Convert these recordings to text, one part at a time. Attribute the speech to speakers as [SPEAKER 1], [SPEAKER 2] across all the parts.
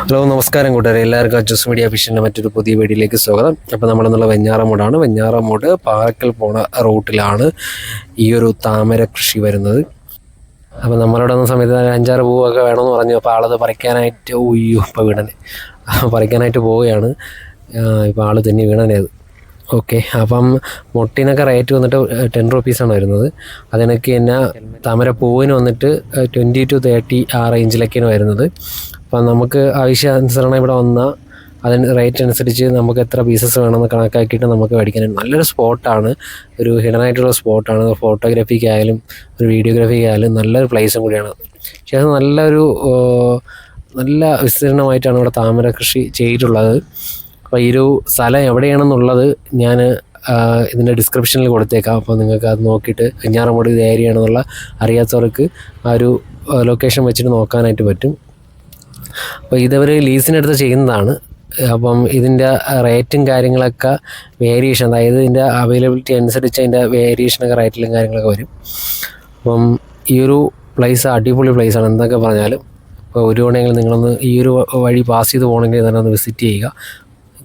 [SPEAKER 1] Hello നമസ്കാരം കൂട്ടുകാരെ. എല്ലാവർക്കും അജസ് മീഡിയ ഫിഷിന്റെ മറ്റൊരു പുതിയ വീഡിയോയിലേക്ക് സ്വാഗതം. അപ്പോൾ നമ്മളെന്നുള്ള വെഞ്ഞാറമൂടാണ് വെഞ്ഞാറമൂട് പാറക്കൽ പോണ റൂട്ടിലാണ് ഈ ഒരു താമര കൃഷി വരുന്നത്. അപ്പോൾ നമ്മളിവിടെ വന്ന സമയത്ത് അഞ്ചാറ് പൂവൊക്കെ വേണമെന്ന് പറഞ്ഞു. അപ്പോൾ ആളത് പറിക്കാനായിട്ട് ഉയ്യോ ഇപ്പോൾ വീണനെ. പറിക്കാനായിട്ട് പോവുകയാണ്. ഇപ്പോൾ ആൾ തന്നെ വീണനെ അത് ഓക്കെ അപ്പം മുട്ടിനൊക്കെ റേറ്റ് വന്നിട്ട് ടെൻ റുപ്പീസാണ് വരുന്നത്. അതിനൊക്കെ തന്നെ താമര പൂവിന് വന്നിട്ട് ട്വന്റി ടു തേർട്ടി ആ റേഞ്ചിലൊക്കെയാണ് വരുന്നത്. അപ്പം നമുക്ക് ആവശ്യാനുസരണം ഇവിടെ വന്നാൽ അതിന് റേറ്റ് അനുസരിച്ച് നമുക്ക് എത്ര പീസസ് വേണമെന്ന് കണക്കാക്കിയിട്ട് നമുക്ക് മേടിക്കാനും നല്ലൊരു സ്പോട്ടാണ്. ഒരു ഹിഡൻ ആയിട്ടുള്ള സ്പോട്ടാണ്. ഫോട്ടോഗ്രാഫിക്ക് ആയാലും ഒരു വീഡിയോഗ്രാഫിക്ക് ആയാലും നല്ലൊരു പ്ലേസും കൂടിയാണ്. പക്ഷേ അത് നല്ലൊരു നല്ല വിസ്തീർണമായിട്ടാണ് ഇവിടെ താമര കൃഷി ചെയ്തിട്ടുള്ളത്. അപ്പോൾ ഈ ഒരു സ്ഥലം എവിടെയാണെന്നുള്ളത് ഞാൻ ഇതിന്റെ ഡിസ്ക്രിപ്ഷനിൽ കൊടുത്തേക്കാം. അപ്പോൾ നിങ്ങൾക്ക് അത് നോക്കിയിട്ട് വെഞ്ഞാറമൂട് ഇത് ഏരിയ ആണെന്നുള്ള അറിയാത്തവർക്ക് ആ ഒരു ലൊക്കേഷൻ വെച്ചിട്ട് നോക്കാനായിട്ട് പറ്റും. അപ്പോൾ ഇതവർ ലീസിനെടുത്ത് ചെയ്യുന്നതാണ്. അപ്പം ഇതിന്റെ റേറ്റും കാര്യങ്ങളൊക്കെ വേരിയേഷൻ അതായത് ഇതിന്റെ അവൈലബിലിറ്റി അനുസരിച്ച് അതിന്റെ വേരിയേഷനൊക്കെ റേറ്റിലും കാര്യങ്ങളൊക്കെ വരും. അപ്പം ഈ ഒരു പ്ലേസ് അടിപൊളി പ്ലേസാണ് എന്തൊക്കെ പറഞ്ഞാലും ഇപ്പോൾ ഒരു തവണയെങ്കിലും നിങ്ങളൊന്ന് ഈ ഒരു വഴി പാസ് ചെയ്ത് പോകണമെങ്കിൽ തന്നെ ഒന്ന് വിസിറ്റ് ചെയ്യുക.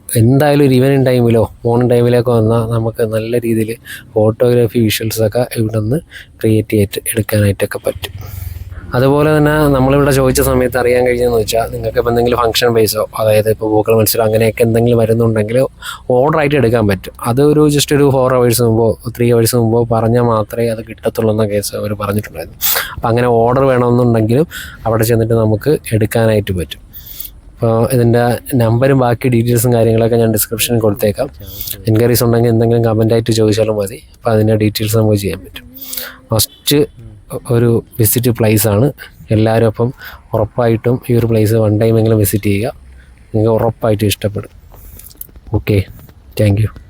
[SPEAKER 1] എന്തായാലും ഒരു ഈവനിങ് ടൈമിലോ മോർണിംഗ് ടൈമിലൊക്കെ വന്നാൽ നമുക്ക് നല്ല രീതിയിൽ ഫോട്ടോഗ്രാഫി വിഷ്വൽസൊക്കെ ഇവിടെ നിന്ന് ക്രിയേറ്റ് ചെയ്ത് എടുക്കാനായിട്ടൊക്കെ പറ്റും. അതുപോലെ തന്നെ നമ്മളിവിടെ ചോദിച്ച സമയത്ത് അറിയാൻ കഴിഞ്ഞതെന്ന് വെച്ചാൽ നിങ്ങൾക്ക് ഇപ്പോൾ എന്തെങ്കിലും ഫംഗ്ഷൻ ബേസോ അതായത് ഇപ്പോൾ പൂക്കൾ മത്സരം അങ്ങനെയൊക്കെ എന്തെങ്കിലും വരുന്നുണ്ടെങ്കിൽ ഓർഡർ ആയിട്ട് എടുക്കാൻ പറ്റും. അതൊരു ജസ്റ്റ് ഒരു ഫോർ അവേഴ്സ് മുമ്പോ ത്രീ അവേഴ്സ് മുമ്പോ പറഞ്ഞാൽ മാത്രമേ അത് കിട്ടത്തുള്ളൂ എന്ന കേസ് അവർ പറഞ്ഞിട്ടുണ്ടായിരുന്നു. അപ്പോൾ അങ്ങനെ ഓർഡർ വേണമെന്നുണ്ടെങ്കിലും അവിടെ ചെന്നിട്ട് നമുക്ക് എടുക്കാനായിട്ട് പറ്റും. അപ്പോൾ ഇതിന്റെ നമ്പരും ബാക്കി ഡീറ്റെയിൽസും കാര്യങ്ങളൊക്കെ ഞാൻ ഡിസ്ക്രിപ്ഷനിൽ കൊടുത്തേക്കാം. എൻക്വയറീസ് ഉണ്ടെങ്കിൽ എന്തെങ്കിലും കമന്റായിട്ട് ചോദിച്ചാലും മതി. അപ്പോൾ അതിന്റെ ഡീറ്റെയിൽസ് നമുക്ക് ചെയ്യാൻ പറ്റും. ഫസ്റ്റ് ഒരു വിസിറ്റ് പ്ലേസ് ആണ്. എല്ലാവരും അപ്പം ഉറപ്പായിട്ടും ഈ ഒരു പ്ലേസ് വൺ ടൈമെങ്കിലും വിസിറ്റ് ചെയ്യുക. നിങ്ങൾക്ക് ഉറപ്പായിട്ടും ഇഷ്ടപ്പെടും. Okay thank you